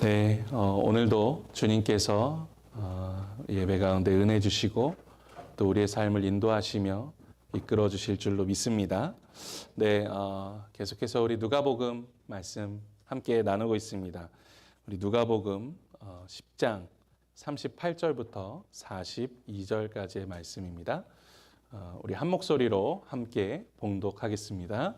네, 어, 오늘도 주님께서 어, 예배 가운데 은혜 주시고 또 우리의 삶을 인도하시며 이끌어 주실 줄로 믿습니다. 네, 어, 계속해서 우리 누가복음 말씀 함께 나누고 있습니다. 우리 누가복음 어, 10장 38절부터 42절까지의 말씀입니다. 어, 우리 한 목소리로 함께 봉독하겠습니다.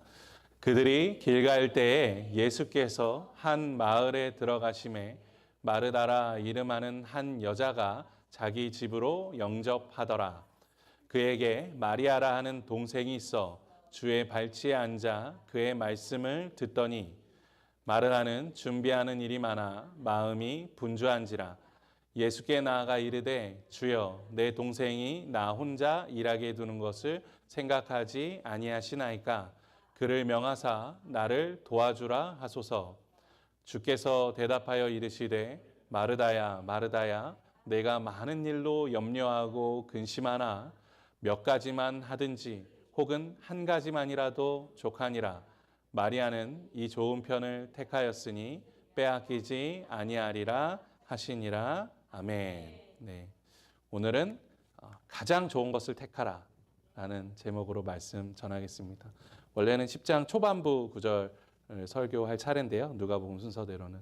그들이 길 갈 때에 예수께서 한 마을에 들어가심에 마르다라 이름하는 한 여자가 자기 집으로 영접하더라. 그에게 마리아라 하는 동생이 있어 주의 발치에 앉아 그의 말씀을 듣더니 마르다는 준비하는 일이 많아 마음이 분주한지라 예수께 나아가 이르되 주여 내 동생이 나 혼자 일하게 두는 것을 생각하지 아니하시나이까 그를 명하사 나를 도와주라 하소서. 주께서 대답하여 이르시되 마르다야 마르다야 내가 많은 일로 염려하고 근심하나 몇 가지만 하든지 혹은 한 가지만이라도 족하니라. 마리아는 이 좋은 편을 택하였으니 빼앗기지 아니하리라 하시니라. 아멘. 네. 오늘은 어, 가장 좋은 것을 택하라. 라는 제목으로 말씀 전하겠습니다. 원래는 10장 초반부 구절 설교할 차례인데요. 누가복음 순서대로는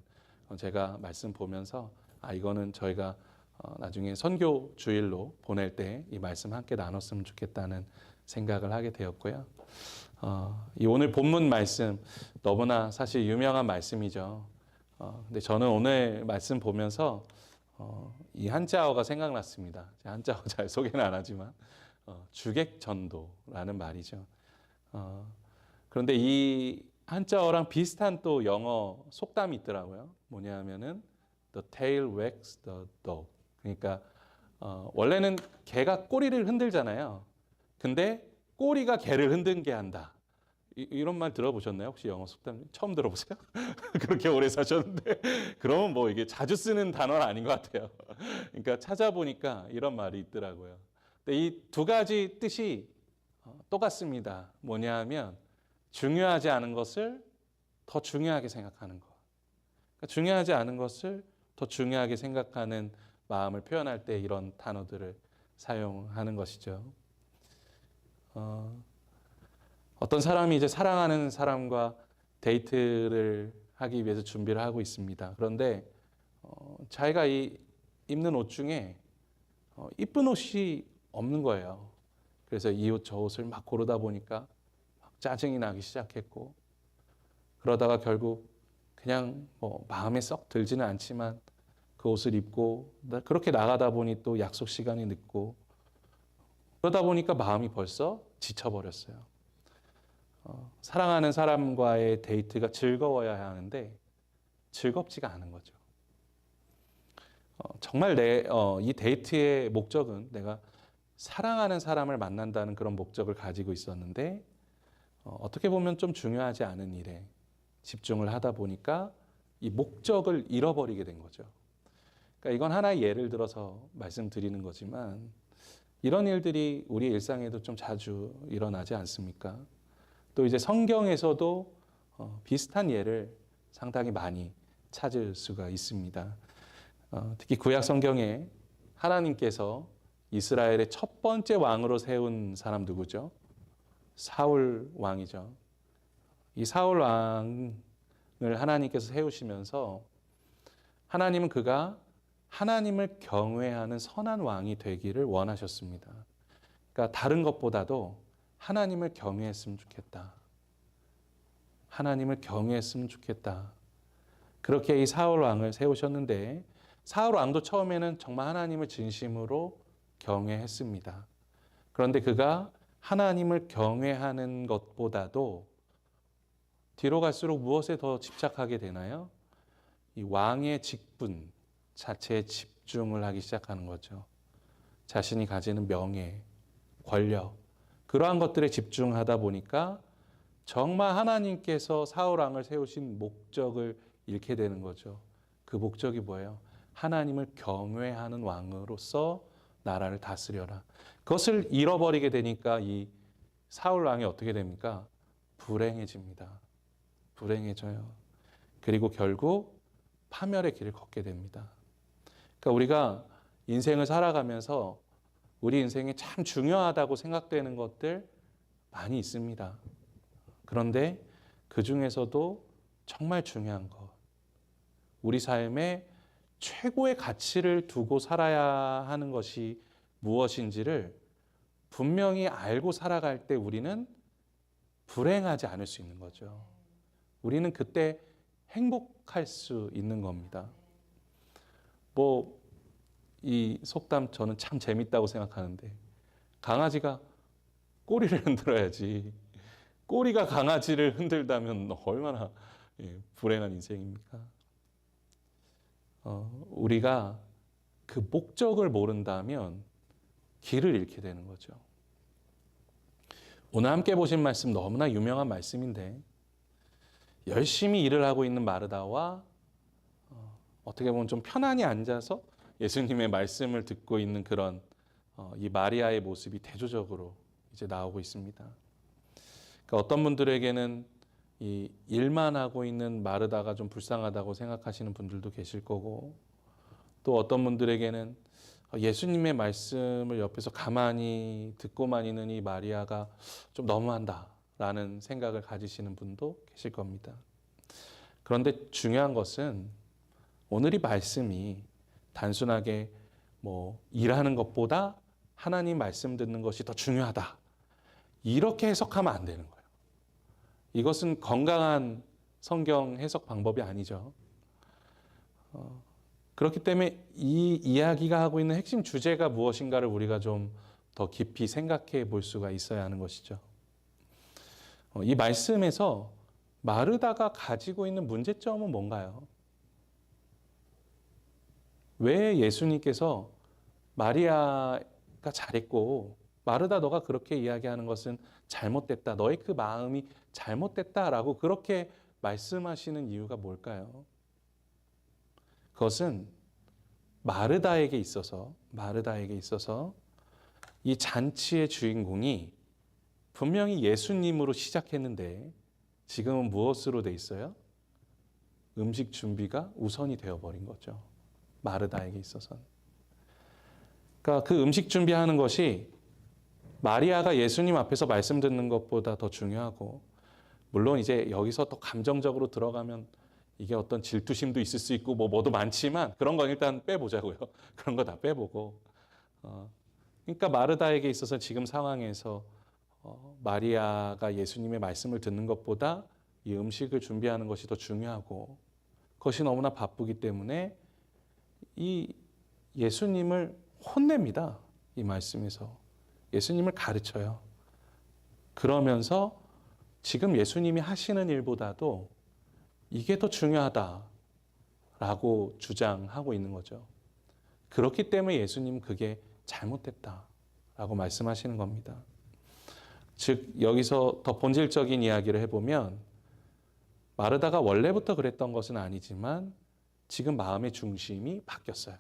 어, 제가 말씀 보면서 아 이거는 저희가 어, 나중에 선교 주일로 보낼 때 이 말씀 함께 나눴으면 좋겠다는 생각을 하게 되었고요. 어, 이 오늘 본문 말씀 너무나 사실 유명한 말씀이죠. 어, 근데 저는 오늘 말씀 보면서 어, 이 한자어가 생각났습니다. 한자어 잘 소개는 안 하지만 어, 주객전도라는 말이죠. 어, 그런데 이 한자어랑 비슷한 또 영어 속담이 있더라고요. 뭐냐면은 the tail wags the dog. 그러니까 어, 원래는 개가 꼬리를 흔들잖아요. 근데 꼬리가 개를 흔들게 한다. 이, 런말 들어보셨나요? 혹시 영어 속담 처음 들어보세요? 그렇게 오래 사셨는데 그러면 뭐 이게 자주 쓰는 단어는 아닌 것 같아요. 그러니까 찾아보니까 이런 말이 있더라고요. 이두 가지 뜻이 어, 똑같습니다. 뭐냐 하면 중요하지 않은 것을 더 중요하게 생각하는 것. 그러니까 중요하지 않은 것을 더 중요하게 생각하는 마음을 표현할 때 이런 단어들을 사용하는 것이죠. 어, 어떤 사람이 이제 사랑하는 사람과 데이트를 하기 위해서 준비를 하고 있습니다. 그런데 어, 자기가 이 입는 옷 중에 어, 이쁜 옷이 없는 거예요. 그래서 이 옷 저 옷을 막 고르다 보니까 막 짜증이 나기 시작했고 그러다가 결국 그냥 뭐 마음에 썩 들지는 않지만 그 옷을 입고 그렇게 나가다 보니 또 약속 시간이 늦고 그러다 보니까 마음이 벌써 지쳐버렸어요. 어, 사랑하는 사람과의 데이트가 즐거워야 하는데 즐겁지가 않은 거죠. 어, 정말 내, 어, 이 데이트의 목적은 내가 사랑하는 사람을 만난다는 그런 목적을 가지고 있었는데 어, 떻게 보면 좀 중요하지 않은 일에 집중을 하다 보니까 이 목적을 잃어버리게 된 거죠. 그러니까 이건 하나의 예를 들어서 말씀드리는 거지만 이런 일들이 우리 일상에도 좀 자주 일어나지 않습니까? 또 이제 성경에서도 어, 비슷한 예를 상당히 많이 찾을 수가 있습니다. 어, 특히 구약 성경에 하나님께서 이스라엘의 첫 번째 왕으로 세운 사람 누구죠? 사울 왕이죠. 이 사울 왕을 하나님께서 세우시면서 하나님은 그가 하나님을 경외하는 선한 왕이 되기를 원하셨습니다. 그러니까 다른 것보다도 하나님을 경외했으면 좋겠다. 하나님을 경외했으면 좋겠다. 그렇게 이 사울 왕을 세우셨는데 사울 왕도 처음에는 정말 하나님을 진심으로 경외했습니다. 그런데 그가 하나님을 경외하는 것보다도 뒤로 갈수록 무엇에 더 집착하게 되나요? 이 왕의 직분 자체에 집중을 하기 시작하는 거죠. 자신이 가지는 명예, 권력, 그러한 것들에 집중하다 보니까 정말 하나님께서 사울왕을 세우신 목적을 잃게 되는 거죠. 그 목적이 뭐예요? 하나님을 경외하는 왕으로서 나라를 다스려라. 그것을 잃어버리게 되니까 이 사울 왕이 어떻게 됩니까? 불행해집니다. 불행해져요. 그리고 결국 파멸의 길을 걷게 됩니다. 그러니까 우리가 인생을 살아가면서 우리 인생에 참 중요하다고 생각되는 것들 많이 있습니다. 그런데 그 중에서도 정말 중요한 것, 우리 삶에 최고의 가치를 두고 살아야 하는 것이 무엇인지를 분명히 알고 살아갈 때 우리는 불행하지 않을 수 있는 거죠. 우리는 그때 행복할 수 있는 겁니다. 뭐, 이 속담 저는 참 재밌다고 생각하는데, 강아지가 꼬리를 흔들어야지. 꼬리가 강아지를 흔들다면 얼마나 예, 불행한 인생입니까? 어, 우리가 그 목적을 모른다면 길을 잃게 되는 거죠. 오늘 함께 보신 말씀 너무나 유명한 말씀인데 열심히 일을 하고 있는 마르다와 어, 어떻게 보면 좀 편안히 앉아서 예수님의 말씀을 듣고 있는 그런 어, 이 마리아의 모습이 대조적으로 이제 나오고 있습니다. 그러니까 어떤 분들에게는 이 일만 하고 있는 마르다가 좀 불쌍하다고 생각하시는 분들도 계실 거고 또 어떤 분들에게는 예수님의 말씀을 옆에서 가만히 듣고만 있는 이 마리아가 좀 너무한다라는 생각을 가지시는 분도 계실 겁니다. 그런데 중요한 것은 오늘 이 말씀이 단순하게 뭐 일하는 것보다 하나님 말씀 듣는 것이 더 중요하다. 이렇게 해석하면 안 되는 거예요. 이것은 건강한 성경 해석 방법이 아니죠. 어, 그렇기 때문에 이 이야기가 하고 있는 핵심 주제가 무엇인가를 우리가 좀 더 깊이 생각해 볼 수가 있어야 하는 것이죠. 어, 이 말씀에서 마르다가 가지고 있는 문제점은 뭔가요? 왜 예수님께서 마리아가 잘했고 마르다 너가 그렇게 이야기하는 것은 잘못됐다. 너의 그 마음이 잘못됐다라고 그렇게 말씀하시는 이유가 뭘까요? 그것은 마르다에게 있어서 마르다에게 있어서 이 잔치의 주인공이 분명히 예수님으로 시작했는데 지금은 무엇으로 돼 있어요? 음식 준비가 우선이 되어 버린 거죠. 마르다에게 있어서는. 그러니까 그 음식 준비하는 것이 마리아가 예수님 앞에서 말씀 듣는 것보다 더 중요하고 물론 이제 여기서 또 감정적으로 들어가면 이게 어떤 질투심도 있을 수 있고 뭐 뭐도 많지만 그런 건 일단 빼보자고요. 그런 거 다 빼보고 어, 그러니까 마르다에게 있어서 지금 상황에서 어, 마리아가 예수님의 말씀을 듣는 것보다 이 음식을 준비하는 것이 더 중요하고 그것이 너무나 바쁘기 때문에 이 예수님을 혼냅니다. 이 말씀에서 예수님을 가르쳐요. 그러면서 지금 예수님이 하시는 일보다도 이게 더 중요하다라고 주장하고 있는 거죠. 그렇기 때문에 예수님 그게 잘못됐다라고 말씀하시는 겁니다. 즉 여기서 더 본질적인 이야기를 해보면 마르다가 원래부터 그랬던 것은 아니지만 지금 마음의 중심이 바뀌었어요.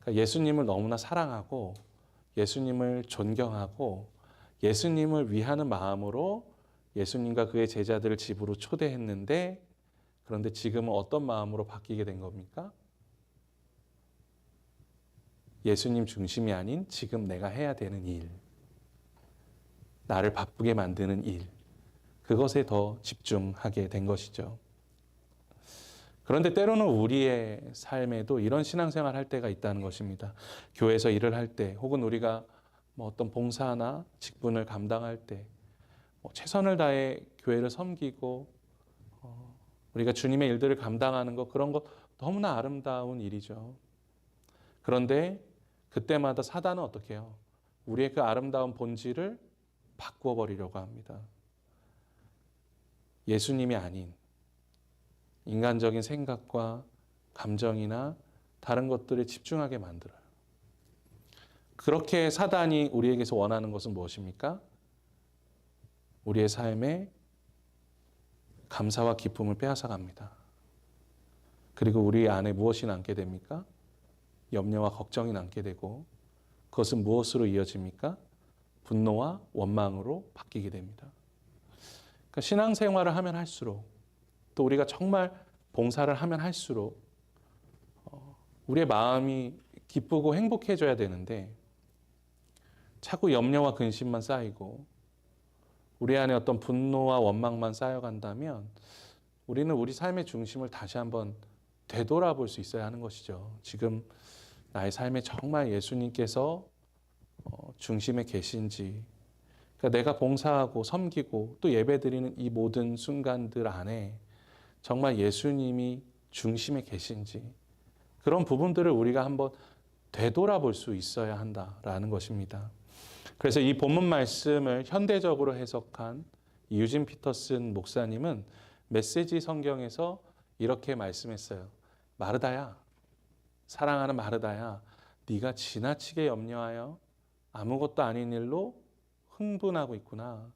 그러니까 예수님을 너무나 사랑하고 예수님을 존경하고 예수님을 위하는 마음으로 예수님과 그의 제자들을 집으로 초대했는데 그런데 지금은 어떤 마음으로 바뀌게 된 겁니까? 예수님 중심이 아닌 지금 내가 해야 되는 일, 나를 바쁘게 만드는 일, 그것에 더 집중하게 된 것이죠. 그런데 때로는 우리의 삶에도 이런 신앙생활 할 때가 있다는 것입니다. 교회에서 일을 할 때, 혹은 우리가 뭐 어떤 봉사나 직분을 감당할 때, 뭐 최선을 다해 교회를 섬기고, 어, 우리가 주님의 일들을 감당하는 것, 그런 것 너무나 아름다운 일이죠. 그런데 그때마다 사단은 어떻게 해요? 우리의 그 아름다운 본질을 바꾸어 버리려고 합니다. 예수님이 아닌 인간적인 생각과 감정이나 다른 것들에 집중하게 만들어요. 그렇게 사단이 우리에게서 원하는 것은 무엇입니까? 우리의 삶에 감사와 기쁨을 빼앗아 갑니다. 그리고 우리 안에 무엇이 남게 됩니까? 염려와 걱정이 남게 되고 그것은 무엇으로 이어집니까? 분노와 원망으로 바뀌게 됩니다. 그러니까 신앙생활을 하면 할수록 또 우리가 정말 봉사를 하면 할수록 어, 우리의 마음이 기쁘고 행복해져야 되는데 자꾸 염려와 근심만 쌓이고 우리 안에 어떤 분노와 원망만 쌓여간다면 우리는 우리 삶의 중심을 다시 한번 되돌아볼 수 있어야 하는 것이죠. 지금 나의 삶에 정말 예수님께서 어, 중심에 계신지, 그러니까 내가 봉사하고 섬기고 또 예배드리는 이 모든 순간들 안에 정말 예수님이 중심에 계신지 그런 부분들을 우리가 한번 되돌아볼 수 있어야 한다라는 것입니다. 그래서 이 본문 말씀을 현대적으로 해석한 유진 피터슨 목사님은 메시지 성경에서 이렇게 말씀했어요. 마르다야, 사랑하는 마르다야, 네가 지나치게 염려하여 아무것도 아닌 일로 흥분하고 있구나.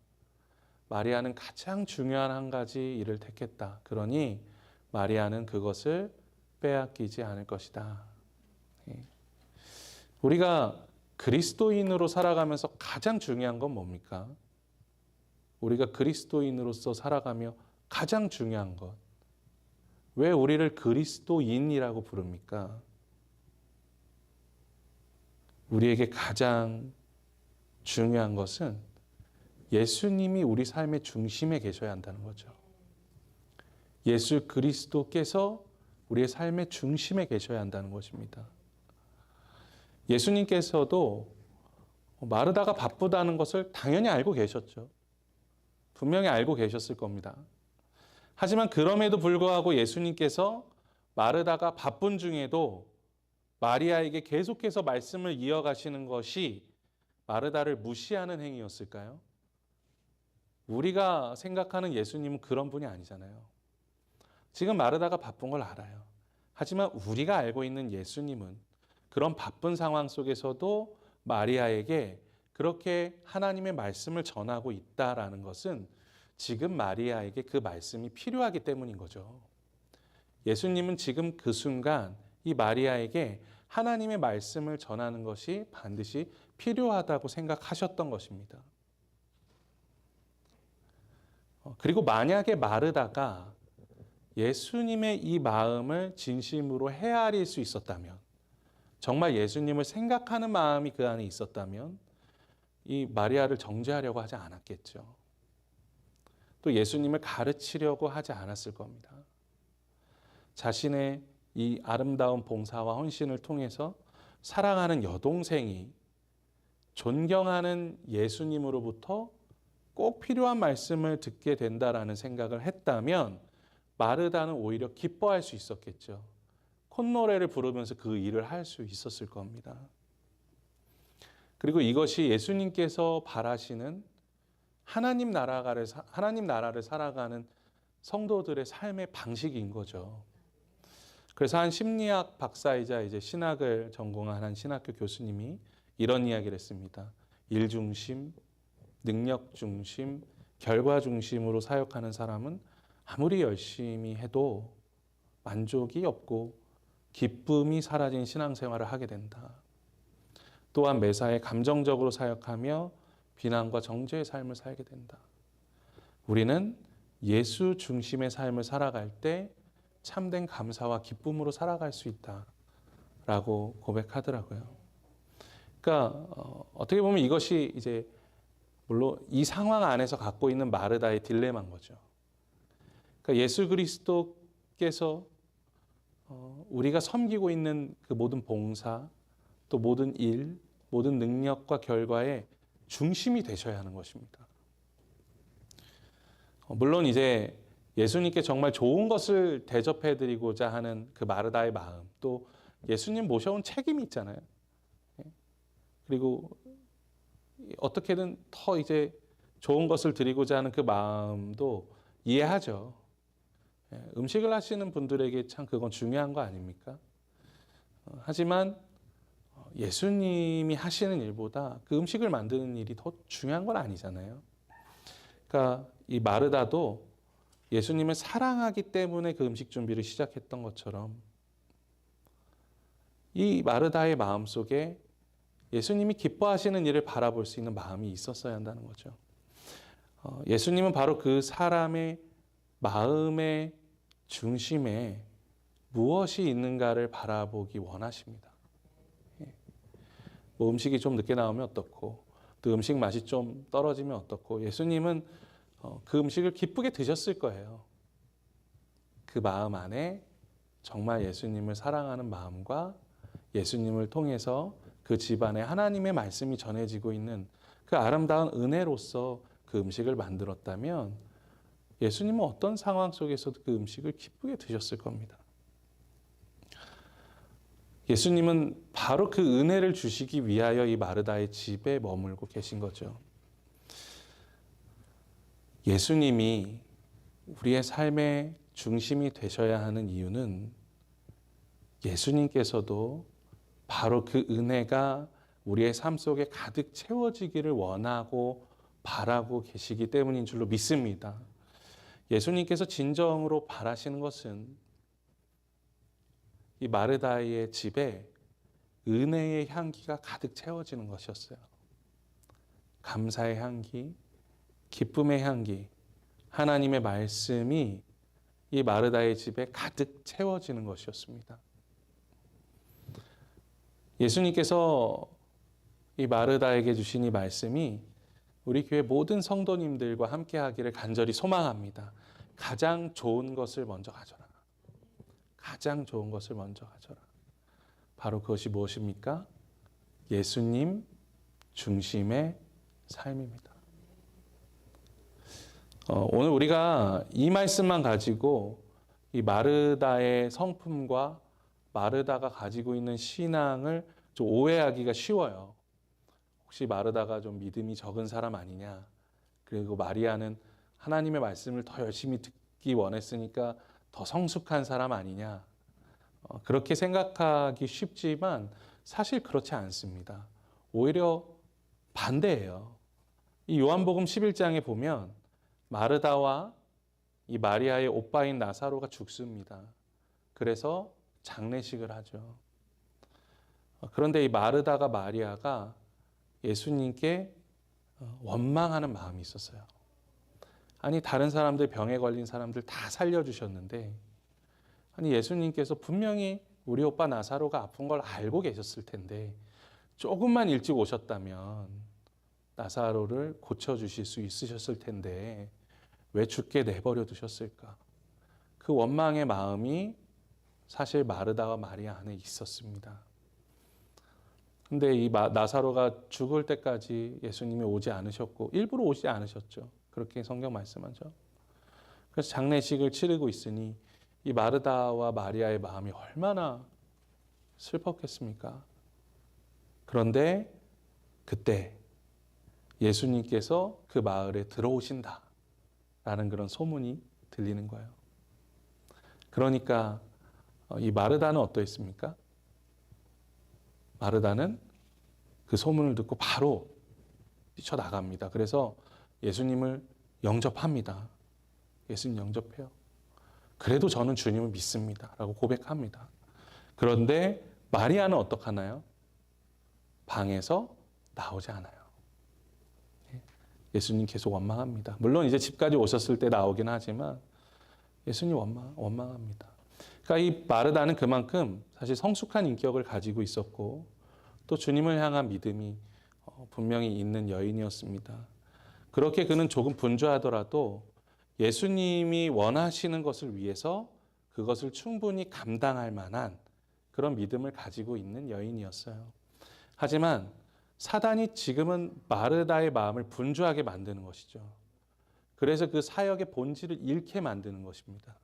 마리아는 가장 중요한 한 가지 일을 택했다. 그러니 마리아는 그것을 빼앗기지 않을 것이다. 예. 우리가 그리스도인으로 살아가면서 가장 중요한 건 뭡니까? 우리가 그리스도인으로서 살아가며 가장 중요한 것. 왜 우리를 그리스도인이라고 부릅니까? 우리에게 가장 중요한 것은 예수님이 우리 삶의 중심에 계셔야 한다는 거죠. 예수 그리스도께서 우리의 삶의 중심에 계셔야 한다는 것입니다. 예수님께서도 마르다가 바쁘다는 것을 당연히 알고 계셨죠. 분명히 알고 계셨을 겁니다. 하지만 그럼에도 불구하고 예수님께서 마르다가 바쁜 중에도 마리아에게 계속해서 말씀을 이어가시는 것이 마르다를 무시하는 행위였을까요? 우리가 생각하는 예수님은 그런 분이 아니잖아요. 지금 마르다가 바쁜 걸 알아요. 하지만 우리가 알고 있는 예수님은 그런 바쁜 상황 속에서도 마리아에게 그렇게 하나님의 말씀을 전하고 있다라는 것은 지금 마리아에게 그 말씀이 필요하기 때문인 거죠. 예수님은 지금 그 순간 이 마리아에게 하나님의 말씀을 전하는 것이 반드시 필요하다고 생각하셨던 것입니다. 어, 그리고 만약에 마르다가 예수님의 이 마음을 진심으로 헤아릴 수 있었다면, 정말 예수님을 생각하는 마음이 그 안에 있었다면, 이 마리아를 정죄하려고 하지 않았겠죠. 또 예수님을 가르치려고 하지 않았을 겁니다. 자신의 이 아름다운 봉사와 헌신을 통해서 사랑하는 여동생이 존경하는 예수님으로부터 꼭 필요한 말씀을 듣게 된다라는 생각을 했다면 마르다는 오히려 기뻐할 수 있었겠죠. 콧노래를 부르면서 그 일을 할 수 있었을 겁니다. 그리고 이것이 예수님께서 바라시는 하나님 나라를 하나님 나라를 살아가는 성도들의 삶의 방식인 거죠. 그래서 한 심리학 박사이자 이제 신학을 전공한 한 신학교 교수님이 이런 이야기를 했습니다. 일 중심, 능력 중심, 결과 중심으로 사역하는 사람은 아무리 열심히 해도 만족이 없고 기쁨이 사라진 신앙생활을 하게 된다. 또한 매사에 감정적으로 사역하며 비난과 정죄의 삶을 살게 된다. 우리는 예수 중심의 삶을 살아갈 때 참된 감사와 기쁨으로 살아갈 수 있다 라고 고백하더라고요. 그러니까 어, 어떻게 보면 이것이 이제 물론 이 상황 안에서 갖고 있는 마르다의 딜레마인 거죠. 그러니까 예수 그리스도께서 어, 우리가 섬기고 있는 그 모든 봉사 또 모든 일, 모든 능력과 결과에 중심이 되셔야 하는 것입니다. 어, 물론 이제 예수님께 정말 좋은 것을 대접해 드리고자 하는 그 마르다의 마음, 또 예수님 모셔온 책임이 있잖아요. 예? 그리고 어떻게든 더 이제 좋은 것을 드리고자 하는 그 마음도 이해하죠. 예, 음식을 하시는 분들에게 참 그건 중요한 거 아닙니까? 어, 하지만 어, 예수님이 하시는 일보다 그 음식을 만드는 일이 더 중요한 건 아니잖아요. 그러니까 이 마르다도 예수님을 사랑하기 때문에 그 음식 준비를 시작했던 것처럼 이 마르다의 마음 속에 예수님이 기뻐하시는 일을 바라볼 수 있는 마음이 있었어야 한다는 거죠. 어, 예수님은 바로 그 사람의 마음에 중심에 무엇이 있는가를 바라보기 원하십니다. 예. 뭐 음식이 좀 늦게 나오면 어떻고, 또 음식 맛이 좀 떨어지면 어떻고, 예수님은 어, 그 음식을 기쁘게 드셨을 거예요. 그 마음 안에 정말 예수님을 사랑하는 마음과 예수님을 통해서 그 집안에 하나님의 말씀이 전해지고 있는 그 아름다운 은혜로서 그 음식을 만들었다면 예수님은 어떤 상황 속에서도 그 음식을 기쁘게 드셨을 겁니다. 예수님은 바로 그 은혜를 주시기 위하여 이 마르다의 집에 머물고 계신 거죠. 예수님이 우리의 삶의 중심이 되셔야 하는 이유는 예수님께서도 바로 그 은혜가 우리의 삶 속에 가득 채워지기를 원하고 바라고 계시기 때문인 줄로 믿습니다. 예수님께서 진정으로 바라시는 것은 이 마르다의 집에 은혜의 향기가 가득 채워지는 것이었어요. 감사의 향기, 기쁨의 향기, 하나님의 말씀이 이 마르다의 집에 가득 채워지는 것이었습니다. 예수님께서 이 마르다에게 주신 이 말씀이 우리 교회 모든 성도님들과 함께 하기를 간절히 소망합니다. 가장 좋은 것을 먼저 가져라. 가장 좋은 것을 먼저 가져라. 바로 그것이 무엇입니까? 예수님 중심의 삶입니다. 어, 오늘 우리가 이 말씀만 가지고 이 마르다의 성품과 마르다가 가지고 있는 신앙을 좀 오해하기가 쉬워요. 혹시 마르다가 좀 믿음이 적은 사람 아니냐? 그리고 마리아는 하나님의 말씀을 더 열심히 듣기 원했으니까 더 성숙한 사람 아니냐? 어, 그렇게 생각하기 쉽지만 사실 그렇지 않습니다. 오히려 반대예요. 이 요한복음 11장에 보면 마르다와 이 마리아의 오빠인 나사로가 죽습니다. 그래서 장례식을 하죠. 어, 그런데 이 마르다가 마리아가 예수님께 어, 원망하는 마음이 있었어요. 아니 다른 사람들 병에 걸린 사람들 다 살려주셨는데 아니 예수님께서 분명히 우리 오빠 나사로가 아픈 걸 알고 계셨을 텐데 조금만 일찍 오셨다면 나사로를 고쳐주실 수 있으셨을 텐데 왜 죽게 내버려 두셨을까? 그 원망의 마음이 사실 마르다와 마리아 안에 있었습니다. 근데 이 나사로가 죽을 때까지 예수님이 오지 않으셨고 일부러 오지 않으셨죠. 그렇게 성경 말씀하죠. 그래서 장례식을 치르고 있으니 이 마르다와 마리아의 마음이 얼마나 슬펐겠습니까? 그런데 그때 예수님께서 그 마을에 들어오신다. 라는 그런 소문이 들리는 거예요. 그러니까 어, 이 마르다는 어떠했습니까? 마르다는 그 소문을 듣고 바로 뛰쳐나갑니다. 그래서 예수님을 영접합니다. 예수님 영접해요. 그래도 저는 주님을 믿습니다. 라고 고백합니다. 그런데 마리아는 어떡하나요? 방에서 나오지 않아요. 예, 예수님 계속 원망합니다. 물론 이제 집까지 오셨을 때 나오긴 하지만 예수님 원망, 원망합니다. 그러니까 이 마르다는 그만큼 사실 성숙한 인격을 가지고 있었고 또 주님을 향한 믿음이 어, 분명히 있는 여인이었습니다. 그렇게 그는 조금 분주하더라도 예수님이 원하시는 것을 위해서 그것을 충분히 감당할 만한 그런 믿음을 가지고 있는 여인이었어요. 하지만 사단이 지금은 마르다의 마음을 분주하게 만드는 것이죠. 그래서 그 사역의 본질을 잃게 만드는 것입니다.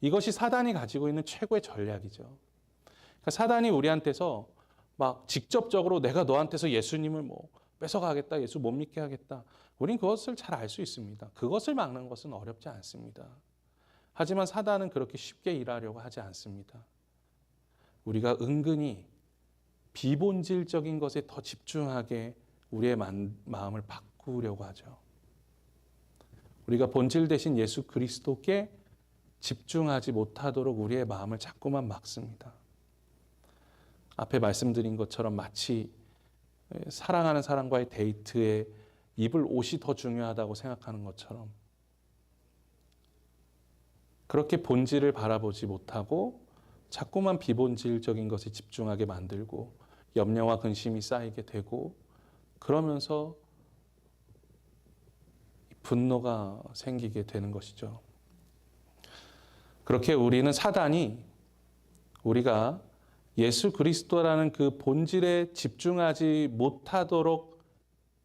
이것이 사단이 가지고 있는 최고의 전략이죠. 그러니까 사단이 우리한테서 막 직접적으로 내가 너한테서 예수님을 뭐 뺏어가겠다, 예수 못 믿게 하겠다. 우린 그것을 잘 알 수 있습니다. 그것을 막는 것은 어렵지 않습니다. 하지만 사단은 그렇게 쉽게 일하려고 하지 않습니다. 우리가 은근히 비본질적인 것에 더 집중하게 우리의 마음을 바꾸려고 하죠. 우리가 본질 대신 예수 그리스도께 집중하지 못하도록 우리의 마음을 자꾸만 막습니다. 앞에 말씀드린 것처럼 마치 사랑하는 사람과의 데이트에 입을 옷이 더 중요하다고 생각하는 것처럼 그렇게 본질을 바라보지 못하고 자꾸만 비본질적인 것에 집중하게 만들고 염려와 근심이 쌓이게 되고 그러면서 분노가 생기게 되는 것이죠. 그렇게 우리는 사단이 우리가 예수 그리스도라는 그 본질에 집중하지 못하도록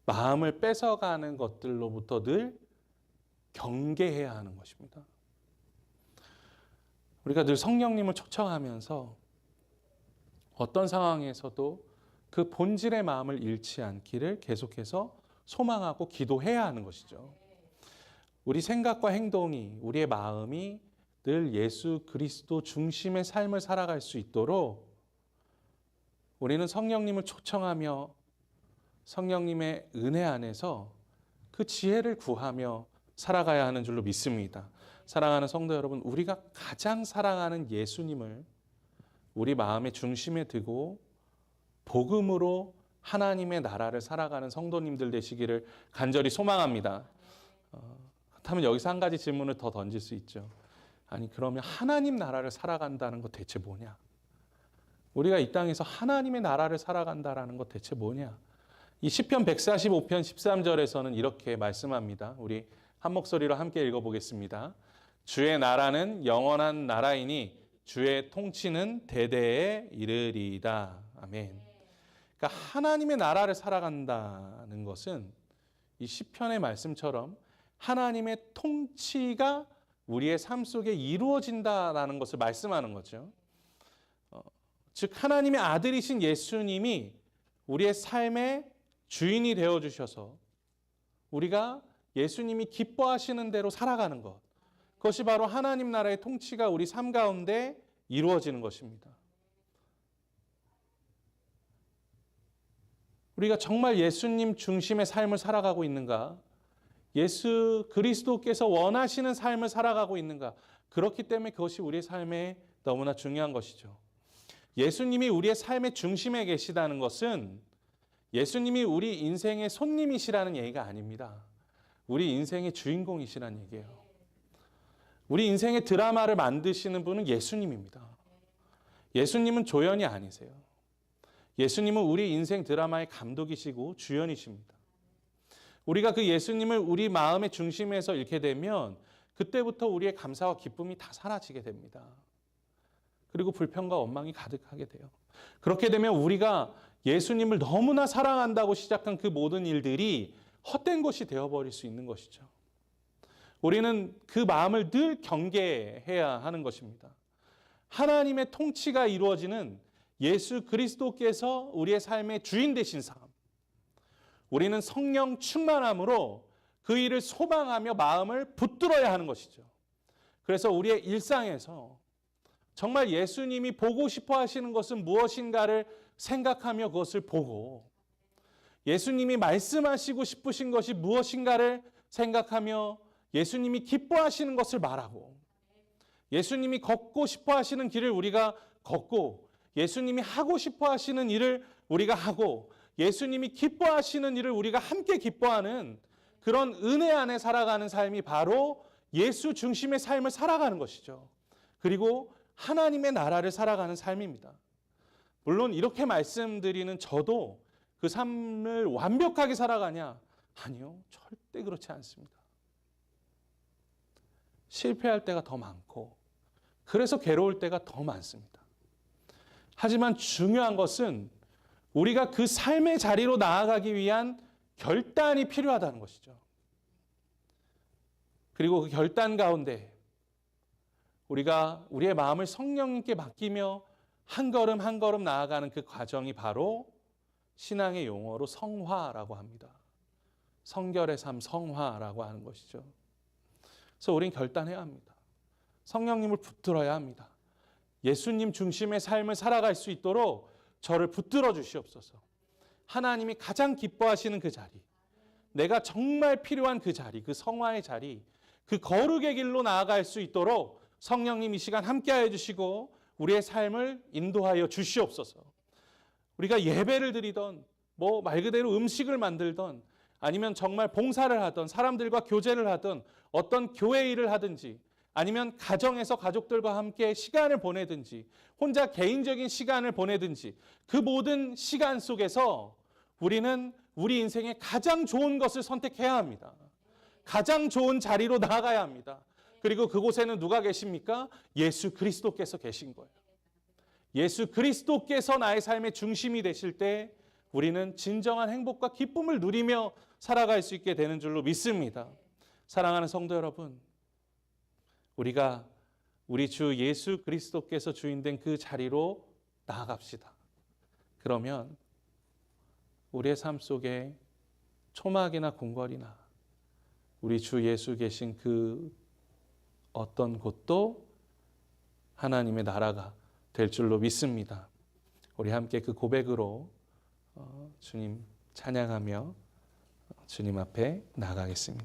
마음을 뺏어가는 것들로부터 늘 경계해야 하는 것입니다. 우리가 늘 성령님을 초청하면서 어떤 상황에서도 그 본질의 마음을 잃지 않기를 계속해서 소망하고 기도해야 하는 것이죠. 우리 생각과 행동이, 우리의 마음이 늘 예수 그리스도 중심의 삶을 살아갈 수 있도록 우리는 성령님을 초청하며 성령님의 은혜 안에서 그 지혜를 구하며 살아가야 하는 줄로 믿습니다. 사랑하는 성도 여러분, 우리가 가장 사랑하는 예수님을 우리 마음의 중심에 두고 복음으로 하나님의 나라를 살아가는 성도님들 되시기를 간절히 소망합니다. 어, 그렇다면 여기서 한 가지 질문을 더 던질 수 있죠. 아니 그러면 하나님 나라를 살아간다는 것 대체 뭐냐? 우리가 이 땅에서 하나님의 나라를 살아간다라는 것 대체 뭐냐? 이 시편 145편 13절에서는 이렇게 말씀합니다. 우리 한 목소리로 함께 읽어 보겠습니다. 주의 나라는 영원한 나라이니 주의 통치는 대대에 이르리이다. 아멘. 그러니까 하나님의 나라를 살아간다는 것은 이 시편의 말씀처럼 하나님의 통치가 우리의 삶 속에 이루어진다라는 것을 말씀하는 거죠. 어, 즉 하나님의 아들이신 예수님이 우리의 삶의 주인이 되어 주셔서 우리가 예수님이 기뻐하시는 대로 살아가는 것. 그것이 바로 하나님 나라의 통치가 우리 삶 가운데 이루어지는 것입니다. 우리가 정말 예수님 중심의 삶을 살아가고 있는가? 예수 그리스도께서 원하시는 삶을 살아가고 있는가? 그렇기 때문에 그것이 우리의 삶에 너무나 중요한 것이죠. 예수님이 우리의 삶의 중심에 계시다는 것은 예수님이 우리 인생의 손님이시라는 얘기가 아닙니다. 우리 인생의 주인공이시라는 얘기예요. 우리 인생의 드라마를 만드시는 분은 예수님입니다. 예수님은 조연이 아니세요. 예수님은 우리 인생 드라마의 감독이시고 주연이십니다. 우리가 그 예수님을 우리 마음의 중심에서 잃게 되면 그때부터 우리의 감사와 기쁨이 다 사라지게 됩니다. 그리고 불평과 원망이 가득하게 돼요. 그렇게 되면 우리가 예수님을 너무나 사랑한다고 시작한 그 모든 일들이 헛된 것이 되어버릴 수 있는 것이죠. 우리는 그 마음을 늘 경계해야 하는 것입니다. 하나님의 통치가 이루어지는 예수 그리스도께서 우리의 삶의 주인 되신 삶. 우리는 성령 충만함으로 그 일을 소망하며 마음을 붙들어야 하는 것이죠. 그래서 우리의 일상에서 정말 예수님이 보고 싶어 하시는 것은 무엇인가를 생각하며 그것을 보고 예수님이 말씀하시고 싶으신 것이 무엇인가를 생각하며 예수님이 기뻐하시는 것을 말하고 예수님이 걷고 싶어 하시는 길을 우리가 걷고 예수님이 하고 싶어 하시는 일을 우리가 하고 예수님이 기뻐하시는 일을 우리가 함께 기뻐하는 그런 은혜 안에 살아가는 삶이 바로 예수 중심의 삶을 살아가는 것이죠. 그리고 하나님의 나라를 살아가는 삶입니다. 물론 이렇게 말씀드리는 저도 그 삶을 완벽하게 살아가냐? 아니요. 절대 그렇지 않습니다. 실패할 때가 더 많고, 그래서 괴로울 때가 더 많습니다. 하지만 중요한 것은 우리가 그 삶의 자리로 나아가기 위한 결단이 필요하다는 것이죠. 그리고 그 결단 가운데 우리가 우리의 마음을 성령님께 맡기며 한 걸음 한 걸음 나아가는 그 과정이 바로 신앙의 용어로 성화라고 합니다. 성결의 삶 성화라고 하는 것이죠. 그래서 우리는 결단해야 합니다. 성령님을 붙들어야 합니다. 예수님 중심의 삶을 살아갈 수 있도록 저를 붙들어 주시옵소서. 하나님이 가장 기뻐하시는 그 자리, 내가 정말 필요한 그 자리, 그 성화의 자리, 그 거룩의 길로 나아갈 수 있도록 성령님 이 시간 함께하여 주시고 우리의 삶을 인도하여 주시옵소서. 우리가 예배를 드리던 뭐 말 그대로 음식을 만들던 아니면 정말 봉사를 하던 사람들과 교제를 하던 어떤 교회 일을 하든지 아니면 가정에서 가족들과 함께 시간을 보내든지 혼자 개인적인 시간을 보내든지 그 모든 시간 속에서 우리는 우리 인생의 가장 좋은 것을 선택해야 합니다. 가장 좋은 자리로 나아가야 합니다. 그리고 그곳에는 누가 계십니까? 예수 그리스도께서 계신 거예요. 예수 그리스도께서 나의 삶의 중심이 되실 때 우리는 진정한 행복과 기쁨을 누리며 살아갈 수 있게 되는 줄로 믿습니다. 사랑하는 성도 여러분, 우리가 우리 주 예수 그리스도께서 주인된 그 자리로 나아갑시다. 그러면 우리의 삶 속에 초막이나 궁궐이나 우리 주 예수 계신 그 어떤 곳도 하나님의 나라가 될 줄로 믿습니다. 우리 함께 그 고백으로 어, 주님 찬양하며 주님 앞에 나가겠습니다.